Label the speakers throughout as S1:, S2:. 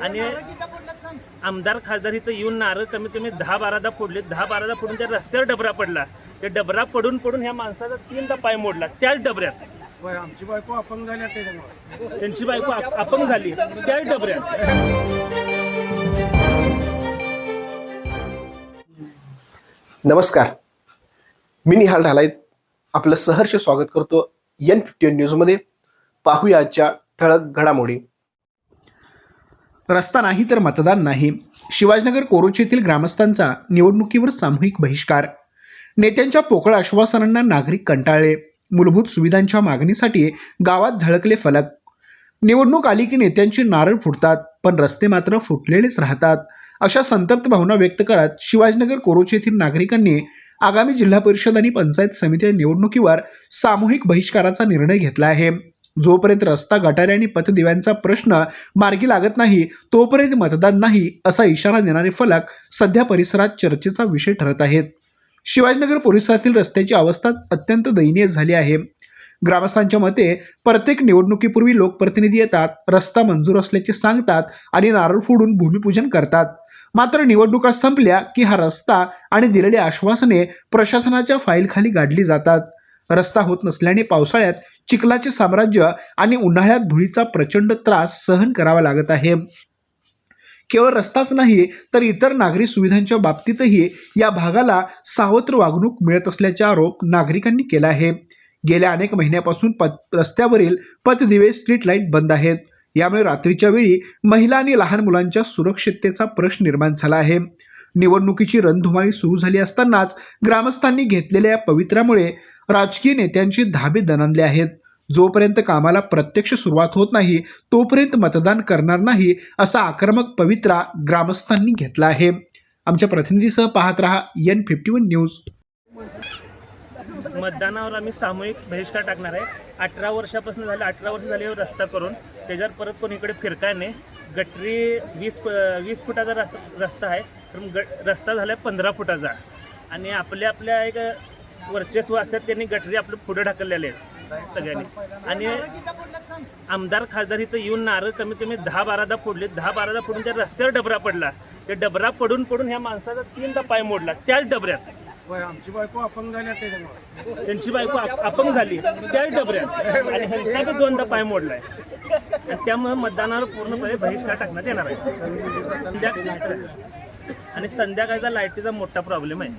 S1: आणि आमदार खासदार इथं येऊन नारळ कमीत कमी दहा बारादा फोडले दहा बारादा फोडून त्या रस्त्यावर डबरा पडला. त्या डबरा पडून पडून ह्या माणसाचा तीनदा पाय मोडला. त्याच डबऱ्यात.
S2: आमची बायको अपंग झाली आहे त्याच्यामुळे
S1: त्यांची बायको अप- अपंग झाली. त्याच डबऱ्यात.
S3: नमस्कार. मी निहाल ढालायत आपलं सहर्ष स्वागत करतो एन फिफ्टीन न्यूजमध्ये. पाहूया आजच्या ठळक घडामोडी. रस्ता नाही तर मतदान नाही. शिवाजीनगर कोरोची येथील ग्रामस्थांचा निवडणुकीवर सामूहिक बहिष्कार. नेत्यांच्या पोकळ आश्वासनांना नागरिक कंटाळले. मूलभूत सुविधांच्या मागणीसाठी गावात झळकले फलक. निवडणूक आली की नेत्यांची नारळ फुटतात पण रस्ते मात्र फुटलेलेच राहतात. अशा संतप्त भावना व्यक्त करत शिवाजीनगर कोरोची येथील नागरिकांनी आगामी जिल्हा परिषद आणि पंचायत समिती निवडणुकीवर सामूहिक बहिष्काराचा निर्णय घेतला आहे. जोपर्यंत रस्ता गटारे आणि पथदिव्यांचा प्रश्न मार्गी लागत नाही तोपर्यंत मतदान नाही असा इशारा देणारे फलक सध्या परिसरात चर्चेचा विषय ठरत आहेत. शिवाजीनगर परिसरातील रस्त्याची अवस्था अत्यंत दयनीय झाली आहे. ग्रामस्थांच्या मते प्रत्येक निवडणुकीपूर्वी लोकप्रतिनिधी येतात रस्ता मंजूर असल्याचे सांगतात आणि नारळ फोडून भूमिपूजन करतात. मात्र निवडणुका संपल्या की हा रस्ता आणि दिलेली आश्वासने प्रशासनाच्या फाईलखाली गाडली जातात. रस्ता होत नसल्याने पावसाळ्यात चिखलाचे साम्राज्य आणि उन्हाळ्यात धुळीचा प्रचंड त्रास सहन करावा लागत आहे. केवळ रस्ताच नाही तर इतर नागरी सुविधांच्या बाबतीतही या भागाला सावत्र वागणूक मिळत असल्याचा आरोप नागरिकांनी केला आहे. गेल्या अनेक महिन्यापासून पत रस्त्यावरील पथदिवे स्ट्रीट लाइट बंद आहेत. यामुळे रात्रीच्या वेळी महिला आणि लहान मुलांच्या सुरक्षिततेचा प्रश्न निर्माण झाला आहे. निवडणुकीची रणधुमाळी सुरू झाली असतानाच ग्रामस्थांनी घेतलेल्या या पवित्र्यामुळे राजकीय नेत्यांचे धाबे दणानले आहेत. जोपर्यंत कामाला प्रत्यक्ष सुरुवात होत नाही तोपर्यंत मतदान करणार नाही असा आक्रमक पवित्रा ग्रामस्थांनी घेतला आहे. आमच्या प्रतिनिधीसह पाहत रहा एन फिफ्टी वन न्यूज
S1: मतदानावर आम्ही सामूहिक बहिष्कार टाकणार आहे. अठरा वर्षापासून झाले अठरा वर्ष झाले रस्ता करून. त्याच्यावर परत कोण इकडे फिरकाय नाही. गटरी वीस वीस फुटाचा रस रस्ता आहे. तर मग ग रस्ता झाला आहे पंधरा फुटाचा. आणि आपल्या आपल्या एक वर्चस्व असतात त्यांनी गटरी आपलं पुढे ढकललेले आहेत. सगळ्यांनी. आणि आमदार खासदार इथं येऊन नारळ कमीत कमी दहा बारादा फोडले. दहा बारादा फोडून त्या रस्त्यावर डबरा पडला. त्या डबरा पडून पडून ह्या माणसाचा तीनदा पाय मोडला त्याच डबऱ्यात.
S2: आमची बायको अपंग झाली
S1: त्यांची बायको अप- अपंग झाली त्याच डबऱ्यात. आणि ह्यांचा दोनदा पाय मोडलाय. त्यामुळे मतदानावर पूर्णपणे बहिष्कार टाकण्यात येणार आहे. आणि संध्याकाळचा लाईटीचा मोठा प्रॉब्लेम आहे.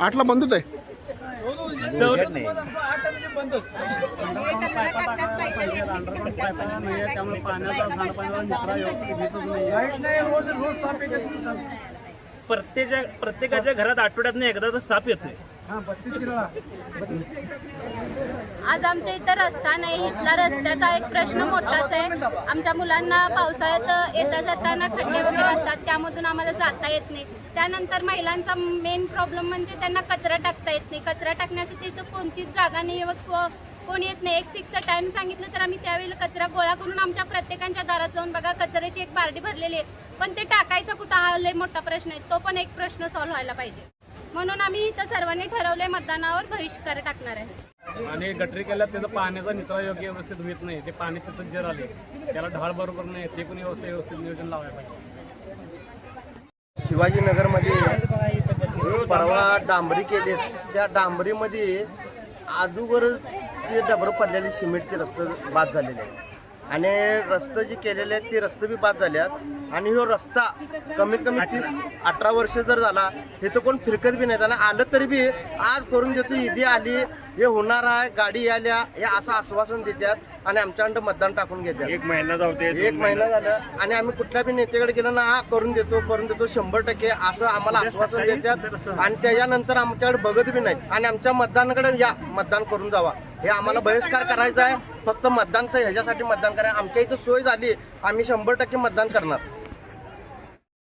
S3: आठला बंद होत. आहे
S2: नाही नाही.
S1: प्रत्येच्या प्रत्येकाच्या घरात आठवड्यात एकदा तर साप येतोय.
S2: हा शिराळा
S4: आज आमच्या इथं रस्ता नाही इथला रस्त्याचा एक प्रश्न मोठाच आहे. आमच्या मुलांना पावसाळ्यात येता जाताना खड्डे वगैरे असतात त्यामधून आम्हाला जाता येत नाही. त्यानंतर महिलांचा मेन प्रॉब्लेम म्हणजे त्यांना कचरा टाकता येत नाही. कचरा टाकण्यासाठी इथं कोणतीच जागा नाही व कोण येत नाही. एक फिक्स टाइम सांगितलं तर आम्ही त्यावेळी कचरा गोळा करून आमच्या प्रत्येकांच्या दारात जाऊन बघा कचऱ्याची एक बारडी भरलेली आहे. पण ते टाकायचं कुठं हा लय मोठा प्रश्न आहे. तो पण एक प्रश्न सॉल्व्ह व्हायला पाहिजे. म्हणून आम्ही इथं सर्वांनी ठरवलंय मतदानावर बहिष्कार टाकणार आहे.
S2: आणि गटरी केल्यात त्याचा पाण्याचा निचरा योग्य व्यवस्थित होत नाही. ते पाणी तिथं जर आले त्याला ढाळ बरोबर नाही. ते पण व्यवस्थित व्यवस्थित नियोजन लावायला पाहिजे.
S5: शिवाजीनगरमध्ये परवा डांबरी केले. त्या डांबरीमध्ये अगोदर ते डबरं पडलेले सिमेंटचे रस्ते बाद झालेले आहेत. आणि रस्ते जे केलेले आहेत ते रस्ते बी बाद झाले आहेत आणि ह्यो रस्ता कमीत कमी तीस अठरा वर्ष जर झाला हे तर कोण फिरकत बी नाही आणि आलं तरी बी आज करून देतो ईदी आली हे होणार आहे गाडी आल्या हे असं आश्वासन देतात आणि आमच्याकडं मतदान टाकून घेतात
S6: एक महिना जाऊ
S5: एक महिना झाला आणि आम्ही कुठल्या बी नेत्याकडे गेलो ना हा करून देतो करून देतो शंभर टक्के असं आम्हाला आश्वासन देतात आणि त्याच्यानंतर आमच्याकडे बघत बी नाहीत. आणि आमच्या मतदानाकडे या मतदान करून जावा. हे आम्हाला बहिष्कार करायचा आहे. फक्त मतदानचं ह्याच्यासाठी मतदान करा. आमच्या इथं सोय झाली. आम्ही शंभर टक्के मतदान करणार.